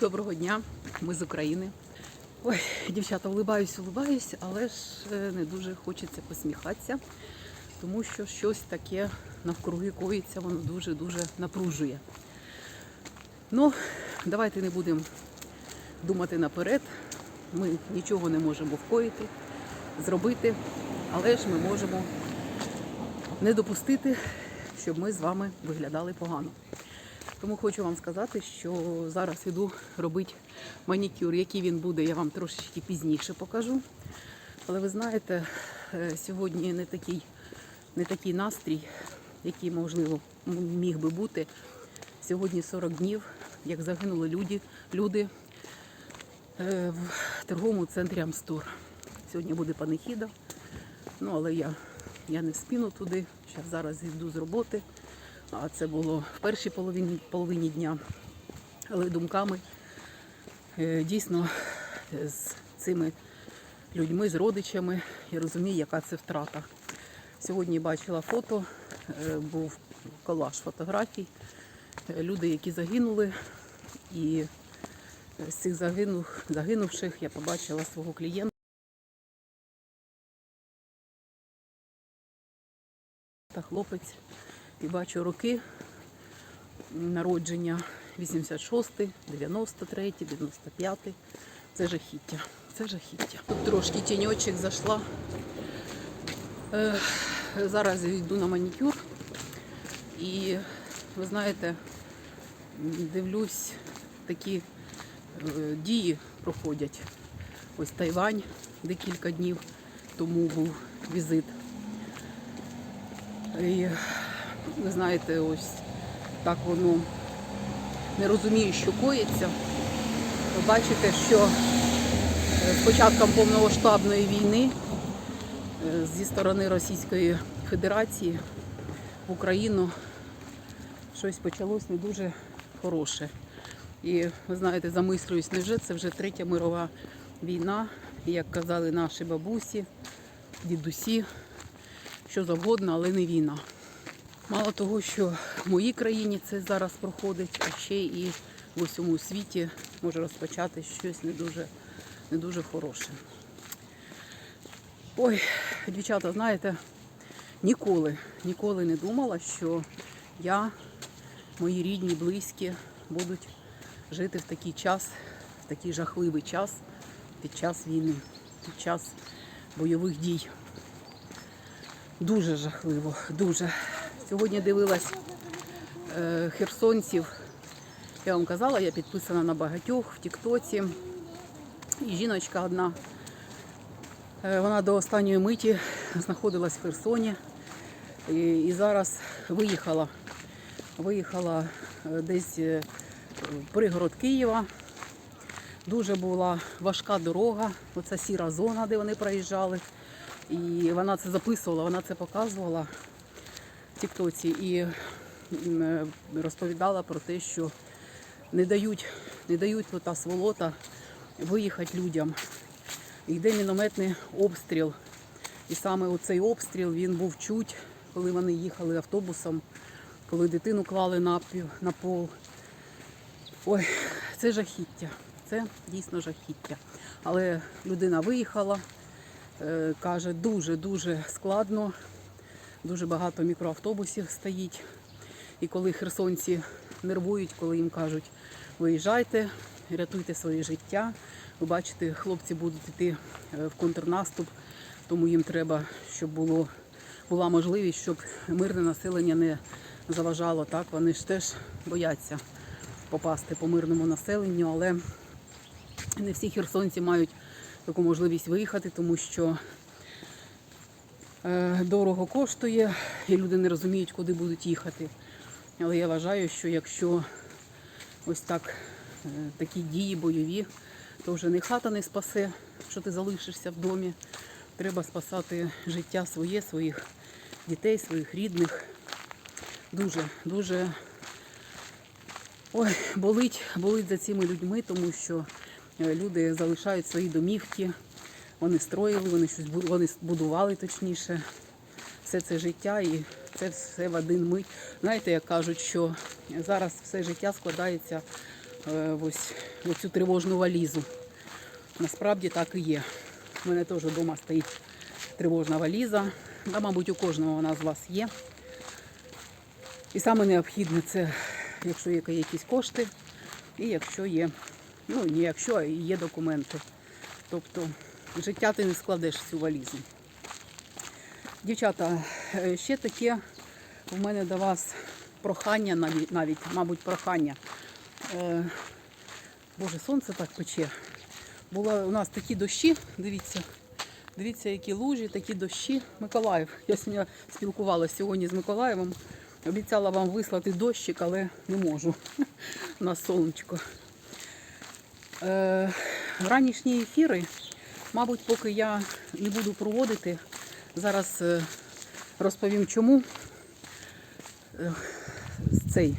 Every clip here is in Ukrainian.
Доброго дня, ми з України. Ой, дівчата, улибаюсь, улибаюсь, але ж е, не дуже хочеться посміхатися, тому що щось таке навкруги коїться, воно дуже-дуже напружує. Ну, давайте не будемо думати наперед. Ми нічого не можемо вкоїти, зробити, але ж ми можемо не допустити, щоб ми з вами виглядали погано. Тому хочу вам сказати, що зараз іду робити манікюр. Який він буде, я вам трошечки пізніше покажу. Але ви знаєте, е, сьогодні не такий, не такий настрій, який, можливо, міг би бути. Сьогодні 40 днів, як загинули люди, люди е, в торговому центрі Амстор. Сьогодні буде панихіда. Ну, але я, я не вспіну туди. Зараз йду з роботи. А це було в першій половині, половині дня. Але думками е, дійсно з цими людьми, з родичами, я розумію, яка це втрата. Сьогодні бачила фото, е, був колаж фотографій. Е, Люди, які загинули, і з цих загинув, загинувших я побачила свого клієнта. Та хлопець і бачу роки народження 86, 93, 95. Це жахіття. Це жахіття. Тут трошки тіньочок зайшла. Е, зараз йду на манікюр. І ви знаєте, дивлюсь, такі е, дії проходять. Ось Тайвань декілька днів тому був візит. Ви знаєте, ось так воно не розуміє, що коїться. Ви бачите, що е, з початком повномасштабної війни е, зі сторони Російської Федерації в Україну щось почалось не дуже хороше. І ви знаєте, замислююсь, невже це вже третя мирова війна, як казали наші бабусі, дідусі, що завгодно, але не війна. Мало того, що в моїй країні це зараз проходить, а ще і в усьому світі може розпочати щось не дуже, не дуже хороше. Ой, дівчата, знаєте, ніколи, ніколи не думала, що я, мої рідні, близькі будуть жити в такий час, в такий жахливий час під час війни, під час бойових дій. Дуже жахливо, дуже. Сьогодні дивилась е, херсонців. Я вам казала, я підписана на багатьох в Тіктоці. І жіночка одна. е, Вона до останньої миті знаходилась в Херсоні і, і зараз виїхала. Виїхала е, десь пригород Києва. Дуже була важка дорога, оця сіра зона, де вони проїжджали. І вона це записувала, вона це показувала Тіктоці і е, розповідала про те, що не дають, не дають та сволота виїхати людям. Йде мінометний обстріл. І саме оцей обстріл він був чуть, коли вони їхали автобусом, коли дитину клали на, на пол. Ой, це жахіття. Це дійсно жахіття. Але людина виїхала, е, каже, дуже-дуже складно, дуже багато мікроавтобусів стоїть. І коли херсонці нервують, коли їм кажуть, виїжджайте, рятуйте своє життя. Ви бачите, хлопці будуть йти е, в контрнаступ, тому їм треба, щоб було, була можливість, щоб мирне населення не заважало. Так, вони ж теж бояться попасти по мирному населенню, але не всі херсонці мають таку можливість виїхати, тому що дорого коштує, і люди не розуміють, куди будуть їхати. Але я вважаю, що якщо ось так е, такі дії бойові, то вже не хата не спасе, що ти залишишся в домі. Треба спасати життя своє, своїх дітей, своїх рідних. Дуже, дуже ой, болить, болить за цими людьми, тому що е, люди залишають свої домівки, вони строїли, вони щось вони будували точніше. Все це життя і це все в один мить. Знаєте, як кажуть, що зараз все життя складається е, ось в цю тривожну валізу. Насправді так і є. У мене теж вдома стоїть тривожна валіза. Да, мабуть, у кожного вона з вас є. І саме необхідне це, якщо є якісь кошти, і якщо є, ну не якщо, а є документи. Тобто життя ти не складеш цю валізу. Дівчата, е, ще таке в мене до вас прохання навіть, навіть мабуть, прохання. Е, Боже, сонце так пече. Були у нас такі дощі, дивіться, дивіться, які лужі, такі дощі. Миколаїв. Я сьогодні спілкувалася сьогодні з Миколаєвом. Обіцяла вам вислати дощик, але не можу. У нас сонечко. Е, ранішні ефіри, мабуть, поки я не буду проводити. Зараз е, розповім чому. Е, цей.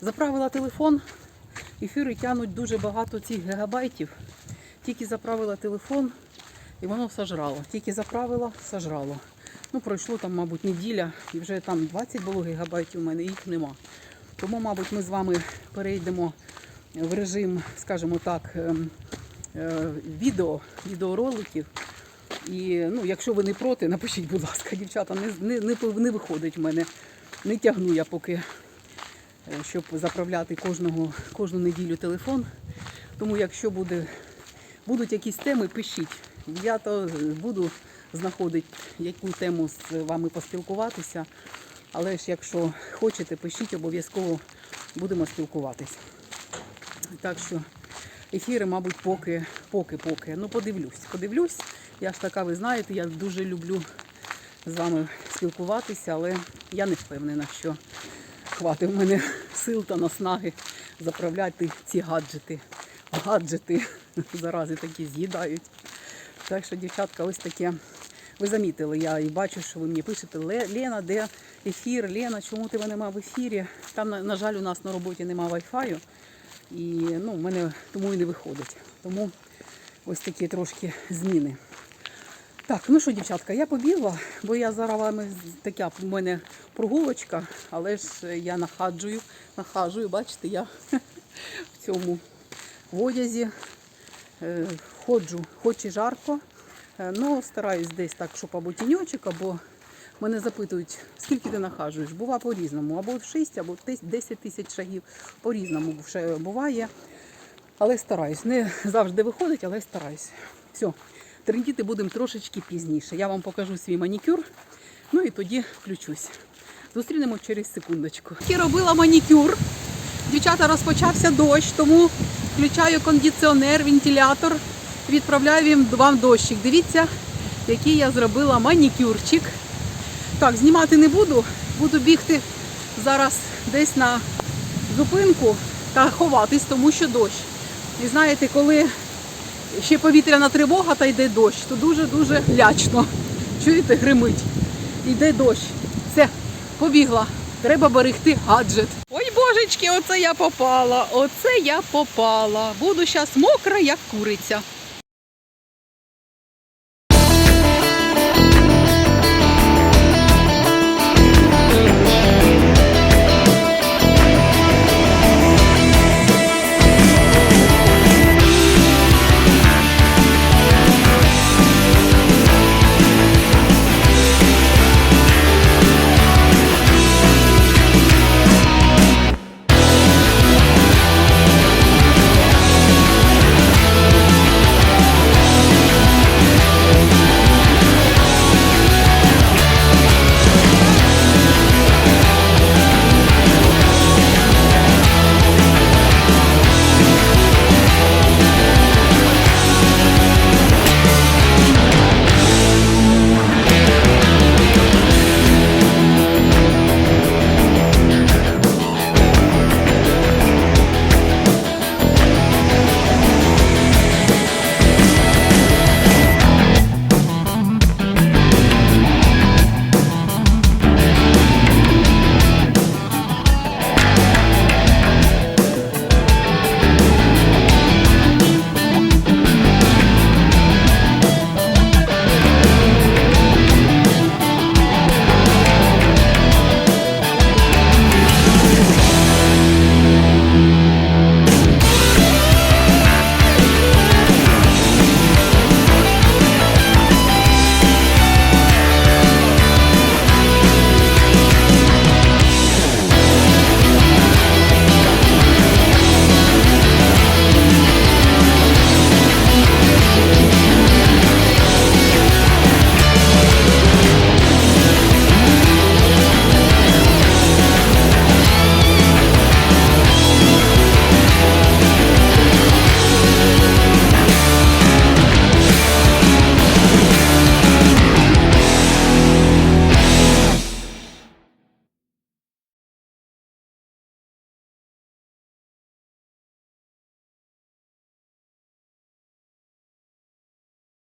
Заправила телефон, ефіри тягнуть дуже багато цих гігабайтів. Тільки заправила телефон і воно сожрало. Тільки заправила, сожрало. Ну, пройшло там, мабуть, неділя, і вже там 20 було гігабайтів у мене, їх нема. Тому, мабуть, ми з вами перейдемо в режим, скажімо так, ем, відео, відеороликів. І ну, якщо ви не проти, напишіть, будь ласка, дівчата, не, не, не, не виходить в мене. Не тягну я поки, е, щоб заправляти кожного, кожну неділю телефон. Тому якщо буде, будуть якісь теми, пишіть. Я то буду знаходити яку тему з вами поспілкуватися. Але ж якщо хочете, пишіть, обов'язково будемо спілкуватись. Так що ефіри, мабуть, поки, поки, поки. Ну, подивлюсь, подивлюсь. Я ж така, ви знаєте, я дуже люблю з вами спілкуватися, але я не впевнена, що хватить в мене сил та наснаги заправляти ці гаджети. Гаджети зарази такі з'їдають. Так що, дівчатка, ось таке. Ви замітили, я і бачу, що ви мені пишете, Лена, де ефір? Лена, чому тебе нема в ефірі? Там, на, жаль, у нас на роботі нема вайфаю. І ну, в мене тому і не виходить. Тому ось такі трошки зміни. Так, ну що, дівчатка, я побігла, бо я зараз вами така в мене прогулочка, але ж я нахаджую, нахаджую, бачите, я в цьому в одязі е, ходжу, хоч і жарко, е, ну стараюсь десь так, щоб або тіньочок, або мене запитують, скільки ти нахаджуєш. Бува по-різному, або 6, або 10 тисяч шагів, по-різному буває. Але стараюсь. Не завжди виходить, але стараюсь. Все, трендіти будемо трошечки пізніше. Я вам покажу свій манікюр, ну і тоді включусь. Зустрінемо через секундочку. Я робила манікюр. Дівчата, розпочався дощ, тому включаю кондиціонер, вентилятор, відправляю вам дощик. Дивіться, який я зробила манікюрчик. Так, знімати не буду, буду бігти зараз десь на зупинку та ховатись, тому що дощ. І знаєте, коли ще повітряна тривога та йде дощ, то дуже-дуже лячно. Чуєте, гримить. Йде дощ. Все, побігла. Треба берегти гаджет. Ой, божечки, оце я попала. Оце я попала. Буду зараз мокра, як куриця.